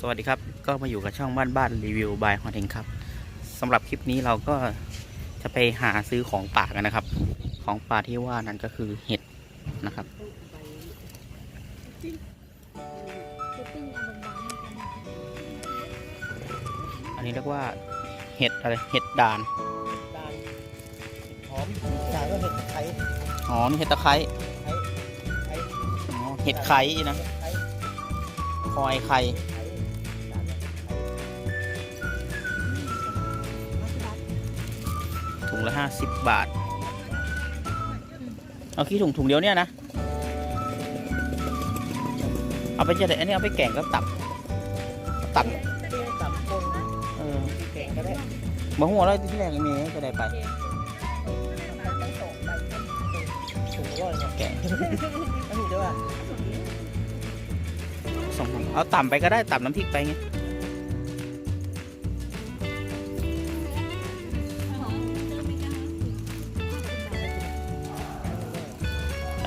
สวัสดีครับ ก็มาอยู่กับช่องบ้านบ้านรีวิวบายฮอเทงครับสำหรับคลิปนี้เราก็จะไปหาซื้อของป่ากันนะครับ ของป่าที่ว่านั้นก็คือเห็ดนะครับ อันนี้เรียกว่าเห็ดอะไรเห็ดด่านด่านหอมจ่ายก็เห็ดไข่อ๋อนี่เห็ดตะไคร้ไข่อ๋อเห็ดไข่นะไข่คอยไข่ ละห้าสิบบาท เอาขี้ถุงถุงเดียวเนี่ยนะ เอาไปจะได้อันนี้เอาไปแกงก็ตับ ตับเตี้ยตับคนเออแกงก็ได้มาหัวเราที่แรกมีจะได้ไปถุงร้อยเนี่ยแกงอันนี้ด้วยสองถุงเอาต่ำไปก็ได้ต่ำน้ำพริกไปไง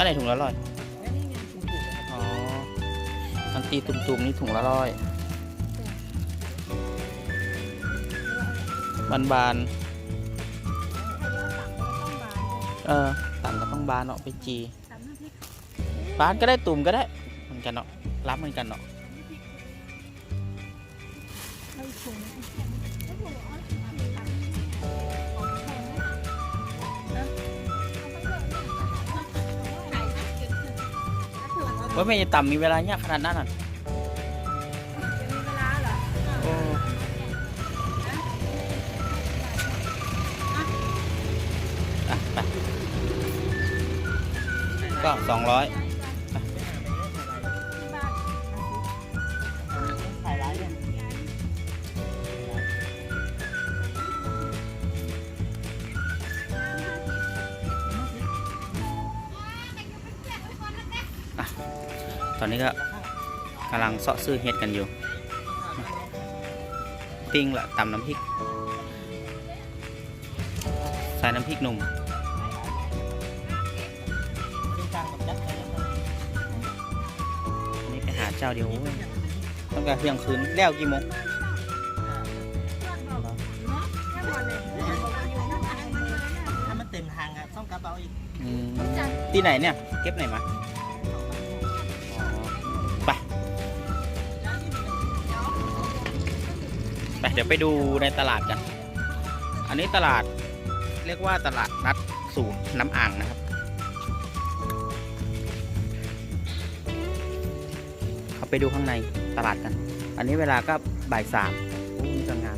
ถ้าไหนถุงละร้อยอ๋ออันตีตุ่มๆนี่ถุงละร้อยบานบานเออต่ำก็ต้องบานเนาะไปจีบานก็ได้ตุ่มก็ได้เหมือนกันเนาะรับเหมือนกันเนาะ ว่าไม่ต่ำมีเวลาเนี่ยากขนาดนั้นอะโอ้ก็สองร้อย ตอนนี้ก็กำลังเสาะซื้อเห็ดกันอยู่ ปิ้งละตำน้ำพริก ใส่น้ำพริกหนุ่มเป็นกลางกับยัดไข่อันนี้ไปหาเจ้าเดียวเว้ยต้องการเที่ยงคืนแล้วกี่โมงถ้ามันเต็มทางอะต้องกระเป๋าอีกอืมที่ไหนเนี่ย เก็บไหนมา ไปเดี๋ยวไปดูในตลาดกัน อันนี้ตลาดเรียกว่าตลาดนัดสูตรน้ำอ่างนะครับ เขาไปดูข้างในตลาดกัน อันนี้เวลาก็บ่ายสามโอ้นี่ก็งาน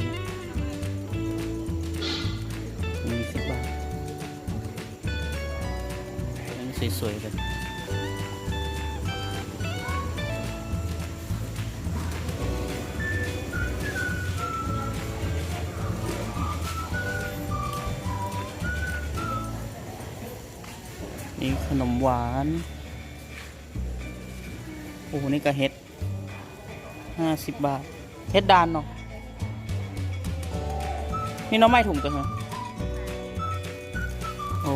มีสิบบาทนี่สวยๆเลย หวาน โอ้โห นี่ก็เฮ็ดห้าสิบบาท เฮ็ดดานเนาะ นี่น้องไม้ถุงตัวเหรอโอ้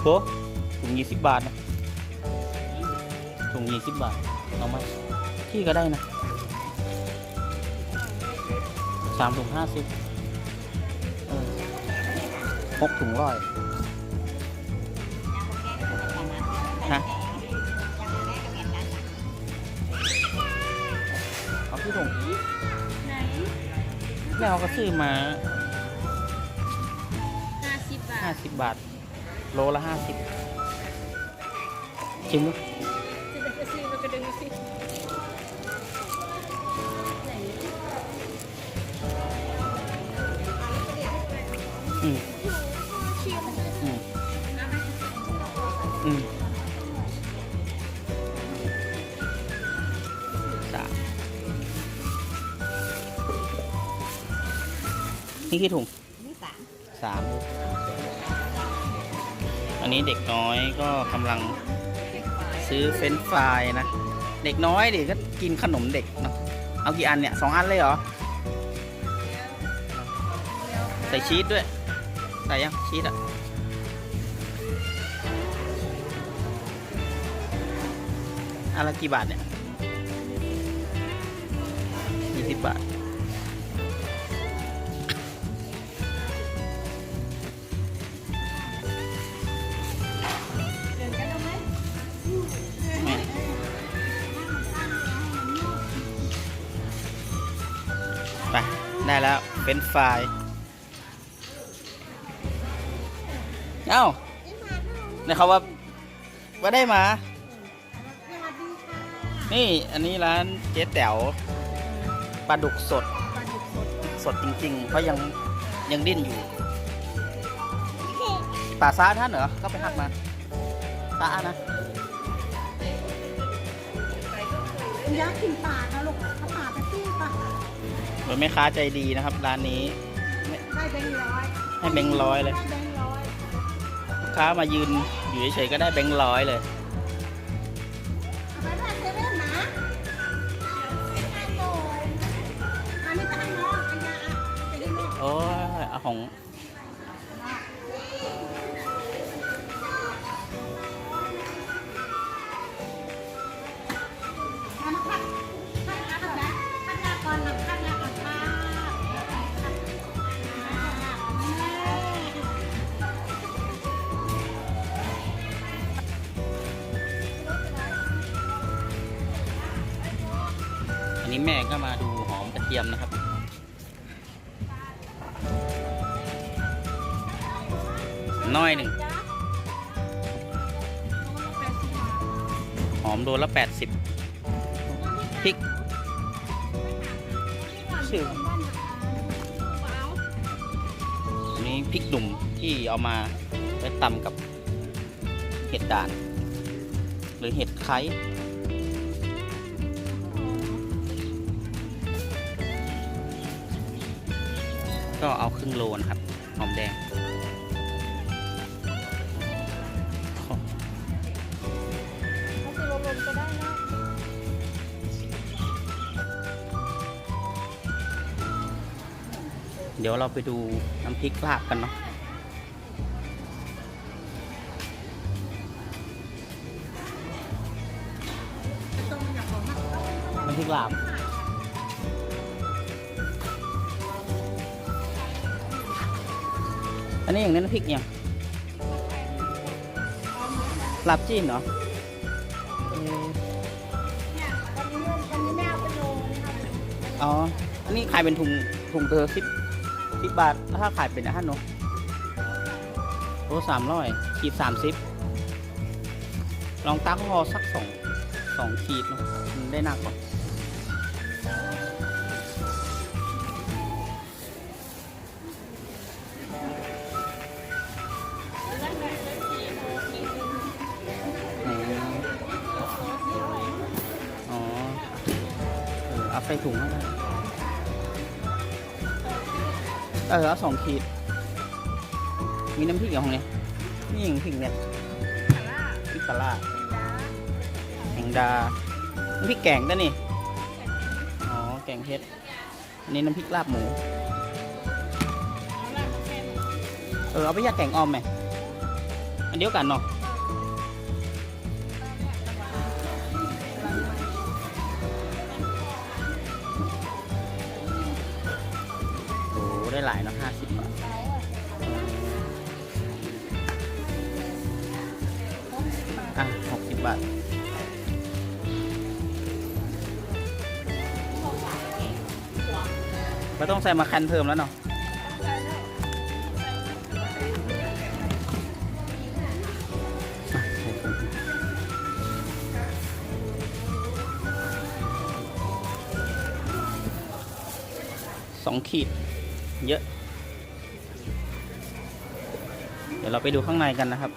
โหถุงยี่สิบบาทนะถุงยี่สิบบาทน้องไม้ที่ก็ได้นะสามถุงห้าสิบหกถุงร้อย ฮะเอาที่ถุงแล้วเขาก็ซื้อมาห้าสิบบาห้าทสิบบาท โลละห้าสิบชิมดูจะจะซื้อมากระดึงสิ นี่กี่ถุงนี่สามสามอันนี้เด็กน้อยก็กำลังซื้อเฟรนช์ฟรายนะ เด็กน้อยดิก็กินขนมเด็กเนาะเอากี่อันเนี่ยสองอันเลยเหรอ ใส่ชีสด้วย ใส่ยังชีสอะอันละกี่บาทเนี่ยสิบบาท ไป ได้แล้วเป็นไฟรายเอ้าเนี่ยเขาว่าว่าได้มา นี่อันนี้ร้านเจ๊แต๋วปลาดุกสด สดจริงๆ เพราะยังยังดิ้นอยู่ป่าซ่าท่านเหรอ ก็ไปหักมาซ่านะยักษ์กินป่านะลูกเขาป่าไปที่ป่ะ โดยแม่ค้าใจดีนะครับ ร้านนี้ได้แบงค์ร้อยให้แบงค์ร้อยเลยได้แบงค์ร้อยลูกค้ามายืนอยู่เฉยๆก็ได้แบงค์ร้อยเลยเอาไปได้เซเว่นนะให้โดนอันนี้ไปให้น้องอันยาไปให้น้องโอ้ยเอาของ ม่ก็มาดูหอมกระเทียมนะครับ น้อยหนึ่งหอมโดนละแปดสิบพริกชื่ออันนี้พริกหนุ่มที่เอามาไว้ตำกับเห็ดด่าน หรือเห็ดไคร้ ก็เอาครึ่งโลนะครับหอมแดงเขาคือลมๆก็ได้นะเดี๋ยวเราไปดูน้ำพริกลาบกันเนาะน้ำพริกลาบ อันนี้อย่างนี้น้ำพริกยังลาบจีนเหรอเอ่อเนี่ยวันนี้วันนี้แม่เอาไปโลนะคะอ๋อ อันนี้ขายเป็นถุงถุงเธอสิบสิบบาท แล้วถ้าขายเป็นอาหารเนาะโอ้สามร้อยขีดสามสิบลองตั้งพอสักสองสองขีดเนาะมันได้หนักกว่า ส่ถุงให้ได้เออเอาสองขีด มีน้ำพริกอย่างของเนี่ยนี่อย่างพริกเนี่ยพริกปลาร้าแหงดา น้ำพริกแกงด้วนี่ อ๋อ แกงเผ็ด อันนี้น้ำพริกลาบหมู เออ เอาไปยัดแกงออมไหม อันเดียวกันเนาะ หลายเนาะห้าสิบบาทอะหกสิบบาทไม่ต้องใส่มาแคนเพิ่มแล้วเนาะสองขีด เยอะ เดี๋ยวเราไปดูข้างในกันนะครับ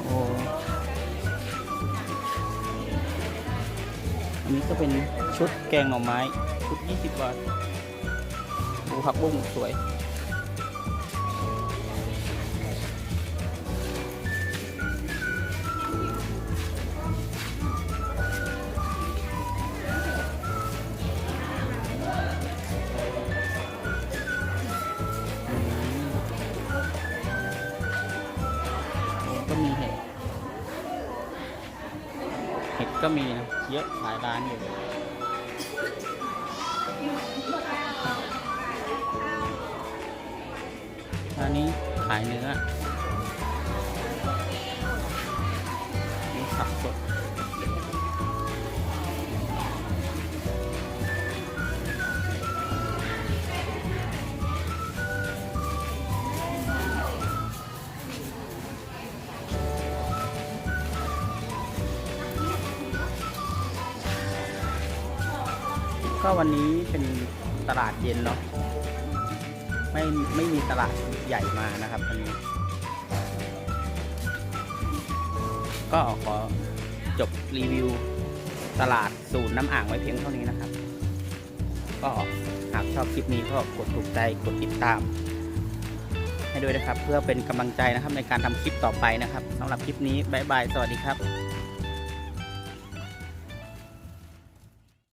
โออันนี้ก็เป็นชุดแกงหน่อไม้ ชุด 20 บาท ดูผักบุ้งสวย ก็มีนะเยอะหลายร้านอยู่ร้านนี้ขายเนื้อมีผักสด ก็วันนี้เป็นตลาดเย็นเนาะไม่ไม่มีตลาดใหญ่มานะครับวันนี้ ก็ขอจบรีวิวตลาดสูตรน้ำอ่างไว้เพียงเท่านี้นะครับ ก็หากชอบคลิปนี้ก็กดถูกใจกดติดตาม ให้ด้วยนะครับ เพื่อเป็นกำลังใจนะครับในการทำคลิปต่อไปนะครับสำหรับคลิปนี้บ๊ายบาย สวัสดีครับ